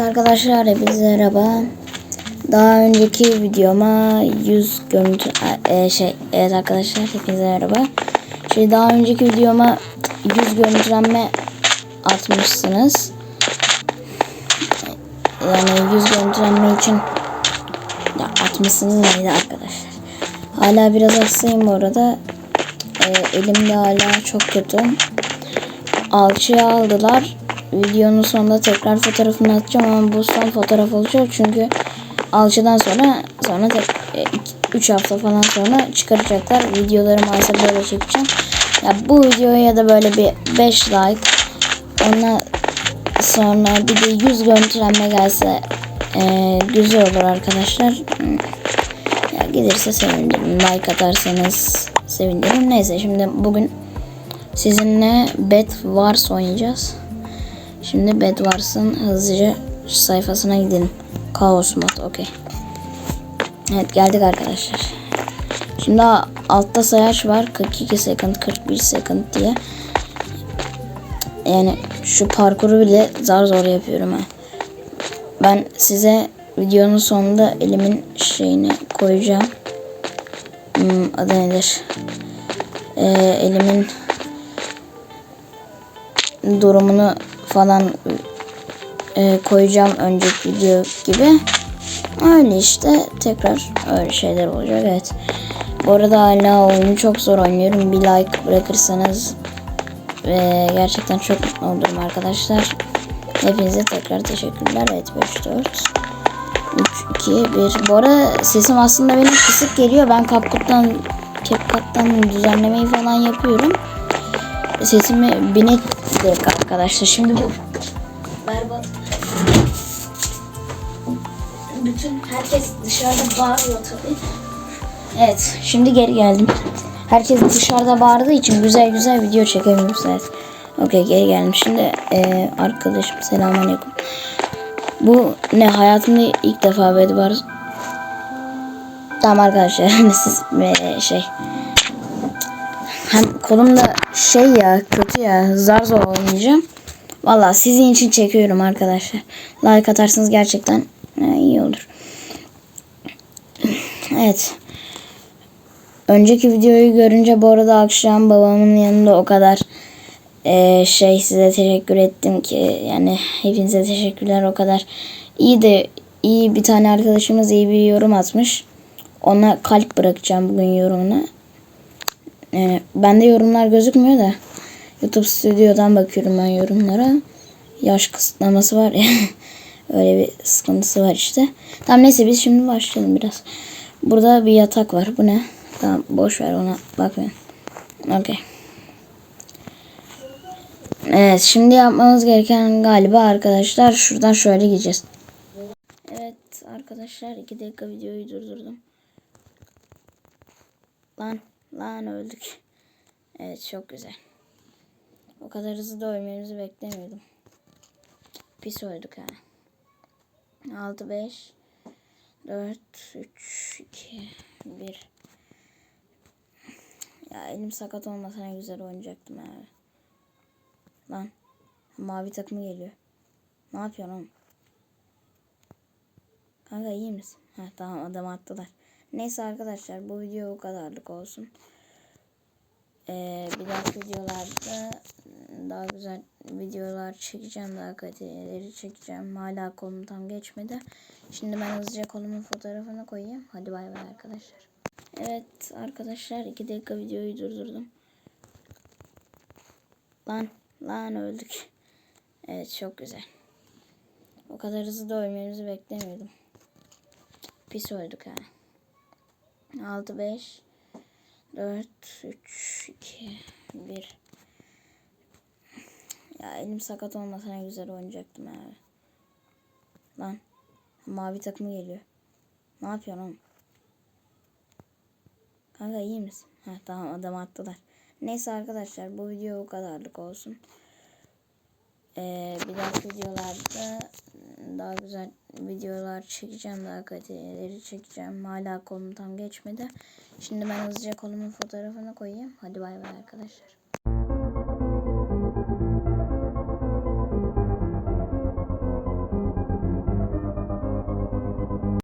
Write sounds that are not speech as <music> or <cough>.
Evet arkadaşlar hepinize merhaba. Daha önceki videoma 100 görüntü e, şey evet arkadaşlar hepinize merhaba. Şimdi daha önceki videoma 100 görüntülenme atmışsınız. Yani 100 görüntülenme için ya atmışsınız neydi arkadaşlar. Hala biraz hastayım bu arada. E, elimde hala çok kötü. Alçıya aldılar. Videonun sonunda tekrar fotoğrafını atacağım ama bu son fotoğraf olacak çünkü alçıdan sonra sonra 3 hafta falan sonra çıkaracaklar. Videoları maalesef böyle çekeceğim. Ya bu videoya ya da böyle bir 5 like ondan sonra bir de 100 görüntülenme gelse e, güzel olur arkadaşlar. Ya gelirse sevinirim. Like atarsanız sevinirim. Neyse şimdi bugün sizinle Bet Wars oynayacağız. Şimdi Bed Wars'ın hızlıca sayfasına gidelim. Kaos mod okey. Evet geldik arkadaşlar. Şimdi altta sayaç var. 42 second 41 second diye. Yani şu parkuru bile zar zor yapıyorum ha. Ben size videonun sonunda elimin şeyini koyacağım. Hmm, adı nedir? Ee, elimin durumunu falan e, koyacağım önceki video gibi. Öyle işte tekrar öyle şeyler olacak evet. Bu arada hala oyunu çok zor oynuyorum. Bir like bırakırsanız e, gerçekten çok mutlu olurum arkadaşlar. Hepinize tekrar teşekkürler. Evet 5 4 3 2 1. Bu arada sesim aslında benim kısık geliyor. Ben CapCut'tan CapCut'tan düzenlemeyi falan yapıyorum. Sesimi binek arkadaşlar. Şimdi bu berbat. Bütün herkes dışarıda bağırıyor tabii. Evet, şimdi geri geldim. Herkes dışarıda bağırdığı için güzel güzel video çekemiyoruz evet. Okey geri geldim. Şimdi e, arkadaşım selamünaleyküm. Bu ne hayatımda ilk defa böyle var. Tamam arkadaşlar <laughs> siz e, şey hem kolumda şey ya kötü ya zar zor oynayacağım. Valla sizin için çekiyorum arkadaşlar. Like atarsanız gerçekten iyi olur. Evet. Önceki videoyu görünce bu arada akşam babamın yanında o kadar e, şey size teşekkür ettim ki yani hepinize teşekkürler o kadar iyi de iyi bir tane arkadaşımız iyi bir yorum atmış. Ona kalp bırakacağım bugün yorumuna. E, bende yorumlar gözükmüyor da YouTube stüdyodan bakıyorum ben yorumlara. Yaş kısıtlaması var ya. <laughs> Öyle bir sıkıntısı var işte. Tamam neyse biz şimdi başlayalım biraz. Burada bir yatak var. Bu ne? Tamam boş ver ona bakmayın. Okey. Evet şimdi yapmamız gereken galiba arkadaşlar şuradan şöyle gideceğiz. Evet arkadaşlar 2 dakika videoyu durdurdum. Lan lan öldük. Evet çok güzel. O kadar hızlı da ölmemizi beklemiyordum. Pis öldük ha. 6 5 4 3 2 1 Ya elim sakat olmasa ne güzel oynayacaktım abi. Lan mavi takımı geliyor. Ne yapıyorsun oğlum? Kanka iyi misin? Ha tamam adam attılar. Neyse arkadaşlar bu video bu kadarlık olsun. Ee, bir dahaki videolarda daha güzel videolar çekeceğim. Daha kaliteli çekeceğim. Hala kolum tam geçmedi. Şimdi ben hızlıca kolumun fotoğrafını koyayım. Hadi bay bay arkadaşlar. Evet arkadaşlar 2 dakika videoyu durdurdum. Lan lan öldük. Evet çok güzel. O kadar hızlı da ölmemizi beklemiyordum. Pis öldük ha. 6 5 4 3 2 1 Ya elim sakat olmasa ne güzel oynayacaktım abi. Lan mavi takımı geliyor. Ne yapıyorsun oğlum? Kanka iyi misin? Ha tamam adam attılar. Neyse arkadaşlar bu video bu kadarlık olsun. Ee, bir dahaki videolarda daha güzel videolar çekeceğim. Daha kaliteli çekeceğim. Hala kolum tam geçmedi. Şimdi ben hızlıca kolumun fotoğrafını koyayım. Hadi bay bay arkadaşlar.